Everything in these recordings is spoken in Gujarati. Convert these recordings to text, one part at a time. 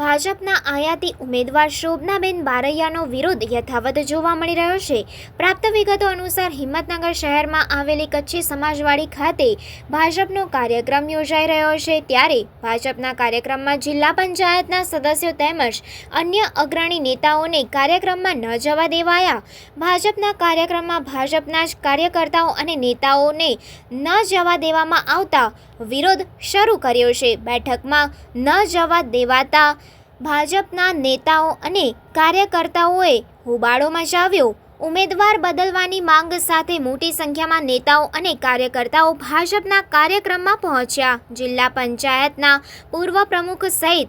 ભાજપના આયાતી ઉમેદવાર શોભનાબેન બારૈયાનો વિરોધ યથાવત જોવા મળી રહ્યો છે. પ્રાપ્ત વિગતો અનુસાર હિંમતનગર શહેરમાં આવેલી કચ્છી સમાજવાડી ખાતે ભાજપનો કાર્યક્રમ યોજાઈ રહ્યો છે. ત્યારે ભાજપના કાર્યક્રમમાં જિલ્લા પંચાયતના સદસ્યો તેમજ અન્ય અગ્રણી નેતાઓને કાર્યક્રમમાં ન જવા દેવાયા. ભાજપના કાર્યક્રમમાં ભાજપના જ કાર્યકર્તાઓ અને નેતાઓને ન જવા દેવામાં આવતા વિરોધ શરૂ કર્યો છે. બેઠકમાં ન જવા દેવાતા ભાજપના નેતાઓ અને કાર્યકર્તાઓએ હોબાળો મચાવ્યો ઉમેદવાર બદલવાની માંગ સાથે મોટી સંખ્યામાં નેતાઓ અને કાર્યકર્તાઓ ભાજપના કાર્યક્રમમાં પહોંચ્યા. જિલ્લા પંચાયતના પૂર્વ પ્રમુખ સહિત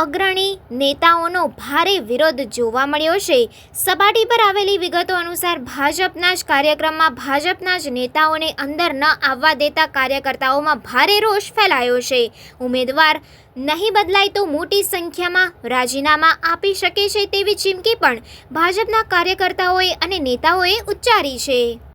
અગ્રણી નેતાઓનો ભારે વિરોધ જોવા મળ્યો છે. સપાટી પર આવેલી વિગતો અનુસાર ભાજપના જ કાર્યક્રમમાં ભાજપના જ નેતાઓને અંદર ન આવવા દેતા કાર્યકર્તાઓમાં ભારે રોષ ફેલાયો છે. ઉમેદવાર નહીં બદલાય તો મોટી સંખ્યામાં રાજીનામા આપી શકે છે તેવી ચીમકી પણ ભાજપના કાર્યકર્તાઓએ અને નેતાઓએ ઉચ્ચારી છે.